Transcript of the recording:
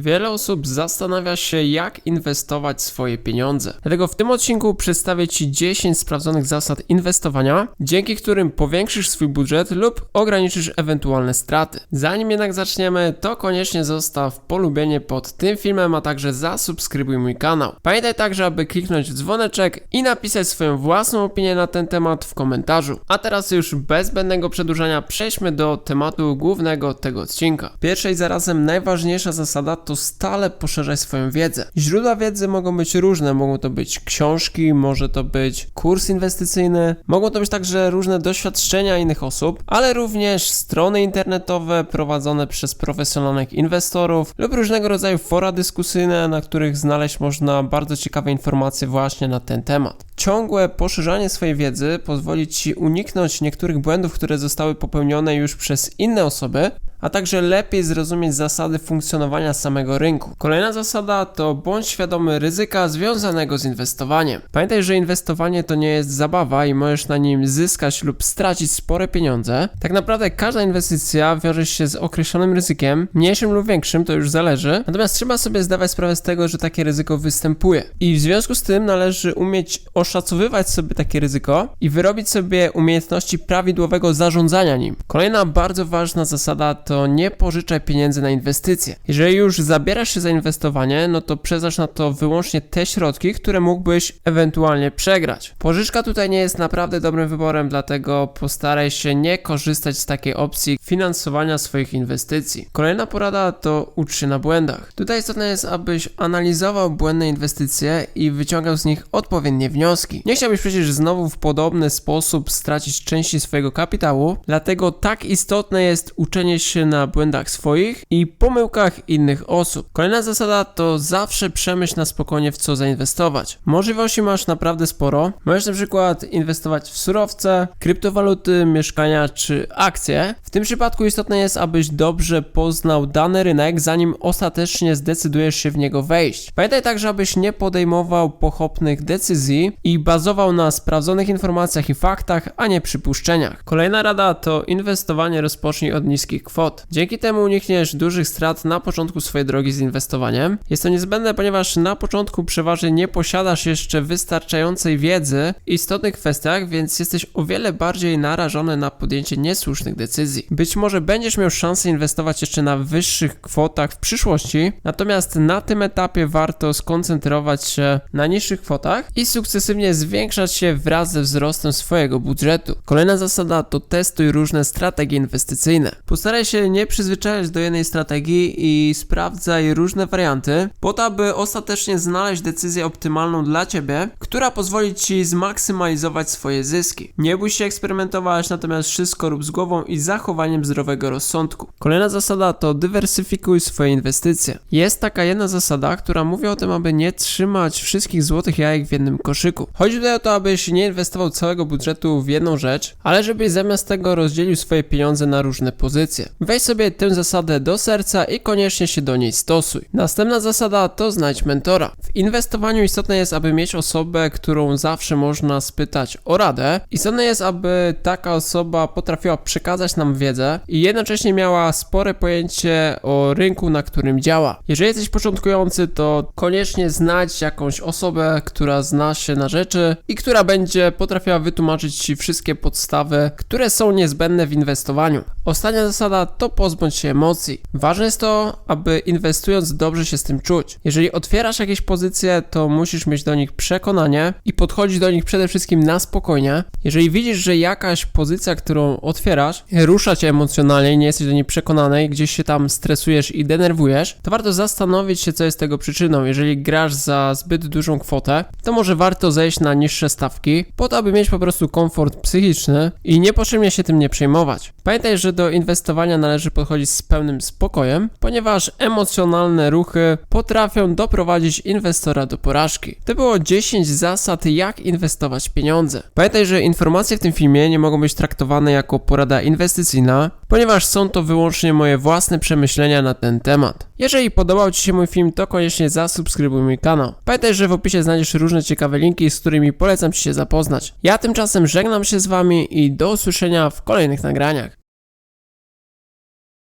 Wiele osób zastanawia się, jak inwestować swoje pieniądze. Dlatego w tym odcinku przedstawię Ci 10 sprawdzonych zasad inwestowania, dzięki którym powiększysz swój budżet lub ograniczysz ewentualne straty. Zanim jednak zaczniemy, to koniecznie zostaw polubienie pod tym filmem, a także zasubskrybuj mój kanał. Pamiętaj także, aby kliknąć dzwoneczek i napisać swoją własną opinię na ten temat w komentarzu. A teraz już bez zbędnego przedłużania przejdźmy do tematu głównego tego odcinka. Pierwsza i zarazem najważniejsza zasada to stale poszerzaj swoją wiedzę. Źródła wiedzy mogą być różne, mogą to być książki, może to być kurs inwestycyjny, mogą to być także różne doświadczenia innych osób, ale również strony internetowe prowadzone przez profesjonalnych inwestorów lub różnego rodzaju fora dyskusyjne, na których znaleźć można bardzo ciekawe informacje właśnie na ten temat. Ciągłe poszerzanie swojej wiedzy pozwoli Ci uniknąć niektórych błędów, które zostały popełnione już przez inne osoby, a także lepiej zrozumieć zasady funkcjonowania samego rynku. Kolejna zasada to bądź świadomy ryzyka związanego z inwestowaniem. Pamiętaj, że inwestowanie to nie jest zabawa i możesz na nim zyskać lub stracić spore pieniądze. Tak naprawdę każda inwestycja wiąże się z określonym ryzykiem, mniejszym lub większym, to już zależy. Natomiast trzeba sobie zdawać sprawę z tego, że takie ryzyko występuje. I w związku z tym należy umieć oszacowywać sobie takie ryzyko i wyrobić sobie umiejętności prawidłowego zarządzania nim. Kolejna bardzo ważna zasada to nie pożyczaj pieniędzy na inwestycje. Jeżeli już zabierasz się za inwestowanie, no to przeznacz na to wyłącznie te środki, które mógłbyś ewentualnie przegrać. Pożyczka tutaj nie jest naprawdę dobrym wyborem, dlatego postaraj się nie korzystać z takiej opcji finansowania swoich inwestycji. Kolejna porada to ucz się na błędach. Tutaj istotne jest, abyś analizował błędne inwestycje i wyciągał z nich odpowiednie wnioski. Nie chciałbyś przecież znowu w podobny sposób stracić części swojego kapitału, dlatego tak istotne jest uczenie się na błędach swoich i pomyłkach innych osób. Kolejna zasada to zawsze przemyśl na spokojnie w co zainwestować. Możliwości masz naprawdę sporo. Możesz na przykład inwestować w surowce, kryptowaluty, mieszkania czy akcje. W tym przypadku istotne jest, abyś dobrze poznał dany rynek, zanim ostatecznie zdecydujesz się w niego wejść. Pamiętaj także, abyś nie podejmował pochopnych decyzji i bazował na sprawdzonych informacjach i faktach, a nie przypuszczeniach. Kolejna rada to inwestowanie rozpocznij od niskich kwot. Dzięki temu unikniesz dużych strat na początku swojej drogi z inwestowaniem. Jest to niezbędne, ponieważ na początku przeważnie nie posiadasz jeszcze wystarczającej wiedzy w istotnych kwestiach, więc jesteś o wiele bardziej narażony na podjęcie niesłusznych decyzji. Być może będziesz miał szansę inwestować jeszcze na wyższych kwotach w przyszłości, natomiast na tym etapie warto skoncentrować się na niższych kwotach i sukcesywnie zwiększać się wraz ze wzrostem swojego budżetu. Kolejna zasada to testuj różne strategie inwestycyjne. Postaraj się nie przyzwyczajać do jednej strategii i sprawdzaj różne warianty, po to, aby ostatecznie znaleźć decyzję optymalną dla Ciebie, która pozwoli Ci zmaksymalizować swoje zyski. Nie bój się eksperymentować, natomiast wszystko rób z głową i zachowaniem zdrowego rozsądku. Kolejna zasada to dywersyfikuj swoje inwestycje. Jest taka jedna zasada, która mówi o tym, aby nie trzymać wszystkich złotych jajek w jednym koszyku. Chodzi tutaj o to, abyś nie inwestował całego budżetu w jedną rzecz, ale żebyś zamiast tego rozdzielił swoje pieniądze na różne pozycje. Weź sobie tę zasadę do serca i koniecznie się do niej stosuj. Następna zasada to znajdź mentora. W inwestowaniu istotne jest, aby mieć osobę, którą zawsze można spytać o radę. Istotne jest, aby taka osoba potrafiła przekazać nam wiedzę i jednocześnie miała spore pojęcie o rynku, na którym działa. Jeżeli jesteś początkujący, to koniecznie znajdź jakąś osobę, która zna się na rzeczy i która będzie potrafiła wytłumaczyć Ci wszystkie podstawy, które są niezbędne w inwestowaniu. Ostatnia zasada to pozbądź się emocji. Ważne jest to, aby inwestując dobrze się z tym czuć. Jeżeli otwierasz jakieś pozycje, to musisz mieć do nich przekonanie i podchodzić do nich przede wszystkim na spokojnie. Jeżeli widzisz, że jakaś pozycja, którą otwierasz, rusza cię emocjonalnie nie jesteś do niej przekonany gdzieś się tam stresujesz i denerwujesz, to warto zastanowić się, co jest tego przyczyną. Jeżeli grasz za zbyt dużą kwotę, to może warto zejść na niższe stawki, po to, aby mieć po prostu komfort psychiczny i niepotrzebnie się tym nie przejmować. Pamiętaj, że do inwestowania należy podchodzić z pełnym spokojem, ponieważ emocjonalne ruchy potrafią doprowadzić inwestora do porażki. To było 10 zasad, jak inwestować pieniądze. Pamiętaj, że informacje w tym filmie nie mogą być traktowane jako porada inwestycyjna, ponieważ są to wyłącznie moje własne przemyślenia na ten temat. Jeżeli podobał Ci się mój film, to koniecznie zasubskrybuj mój kanał. Pamiętaj, że w opisie znajdziesz różne ciekawe linki, z którymi polecam Ci się zapoznać. Ja tymczasem żegnam się z Wami i do usłyszenia w kolejnych nagraniach.